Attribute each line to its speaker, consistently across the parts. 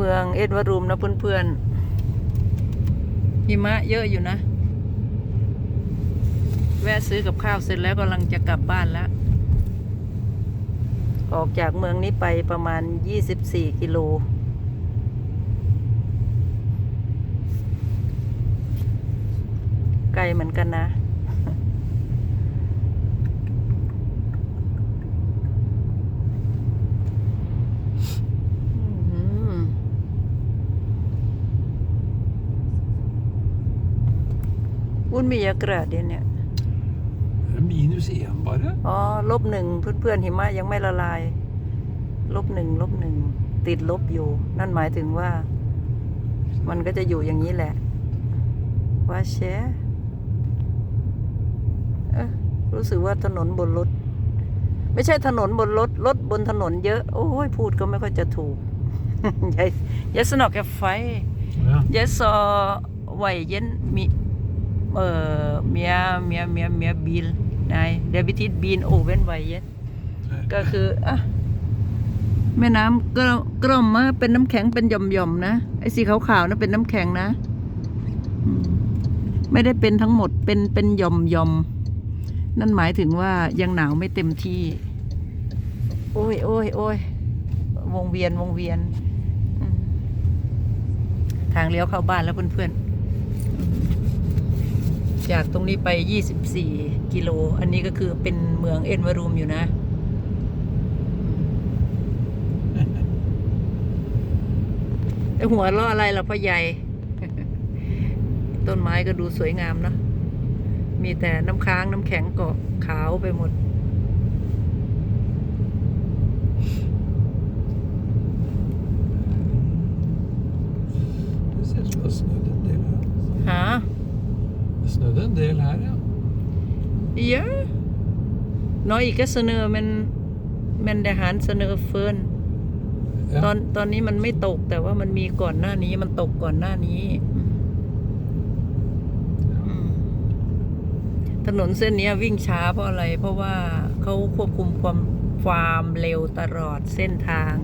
Speaker 1: เมืองเอ็ดวารูมนะเพื่อนๆหิมะเยอะอยู่นะ แวะซื้อกับข้าวเสร็จแล้วกำลังจะกลับบ้านแล้ว ออกจากเมืองนี้ไปประมาณ 24 กิโลไกลเหมือนกันนะ อืม อุ่นมีอากาศเดี๋ยวเนี่ย
Speaker 2: Det er minus én bare.
Speaker 1: อ๋อ ลบหนึ่งเพื่อนๆหิมะยังไม่ละลาย ลบหนึ่งลบหนึ่งติดลบอยู่ นั่นหมายถึงว่า มันก็จะอยู่อย่างนี้แหละว่าแชเอ๊ะรู้สึกว่าถนนบนรถ ไม่ใช่ถนนบนรถ รถบนถนนเยอะ โอ้ยพูดก็ไม่ค่อยจะถูกยายยายสนอกแกไฟ
Speaker 2: Ja.
Speaker 1: Jeg så veien mi, øh, mere, mere, mere, mere bil. Nej, det betyder bil oven veien. ก็คืออะแม่น้ำกรกร่อมมากเป็นน้ำแข็งเป็นหย่อมๆนะ ไอ้สีขาวๆนะเป็นน้ำแข็งนะอืมไม่ได้เป็นทั้งหมดเป็นเป็นหย่อมๆนั่นหมายถึงว่ายังหนาวไม่เต็มที่ โอ้ยโอ้ยโอ้ยวงเวียนวงเวียนอืมทางเลี้ยวเข้าบ้านแล้วเพื่อนๆ จากตรงนี้ไป 24 กิโล อันนี้ก็คือเป็นเมืองเอ็นวารูมอยู่นะ หัวล้ออะไรล่ะพ่อใหญ่ ต้นไม้ก็ดูสวยงามเนาะมีแต่น้ำค้างน้ำแข็งเกาะขาวไปหมด
Speaker 2: Det ser ut som det har snødd en del her.
Speaker 1: หา
Speaker 2: Det snødde en del her, ja.
Speaker 1: Ja. Nå ikke snø, men men det har snø før. ตอน
Speaker 2: ja.
Speaker 1: ตอนนี้มันไม่ตกแต่ว่ามันมีก่อนหน้านี้มันตกก่อนหน้านี้อืมอืมถนนเส้นเนี้ยวิ่งช้าเพราะอะไร เพราะว่าเขาควบคุมความความเร็วตลอดเส้นทาง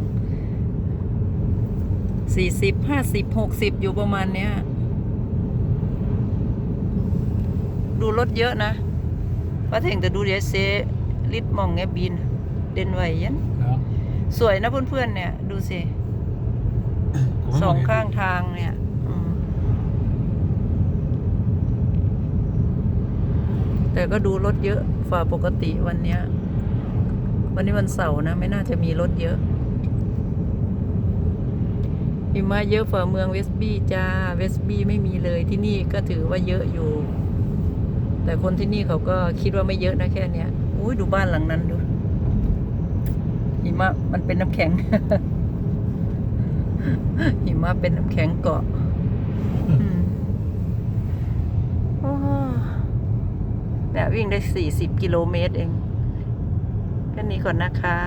Speaker 1: สี่สิบห้าสิบหกสิบอยู่ประมาณเนี้ย ดูรถเยอะนะว่าถึงแต่ดูเดี๋ยวเซลิดมองแงบิน เด่นไหวยัน
Speaker 2: ja.
Speaker 1: สวยนะเพื่อนๆเนี่ย ดูสิ
Speaker 2: Kommer
Speaker 1: สอง
Speaker 2: mange
Speaker 1: ข้างทางเนี่ยอืมแต่ก็ดูรถเยอะฝ่าปกติวันเนี้ย วันนี้วันเสาร์นะ ไม่น่าจะมีรถเยอะหิมะเยอะฝ่าเมืองเวสบี้จ้า เวสบี้ไม่มีเลยที่นี่ก็ถือว่าเยอะอยู่ แต่คนที่นี่เขาก็คิดว่าไม่เยอะนะแค่เนี้ยอุ้ยดูบ้านหลังนั้นดูหิมะมันเป็นน้ำแข็ง หิมะเป็นน้ำแข็งเกาะอืมโอ้เนี่ยวิ่งได้สี่สิบกิโลเมตรเองแค่นี้ก่อนนะคะ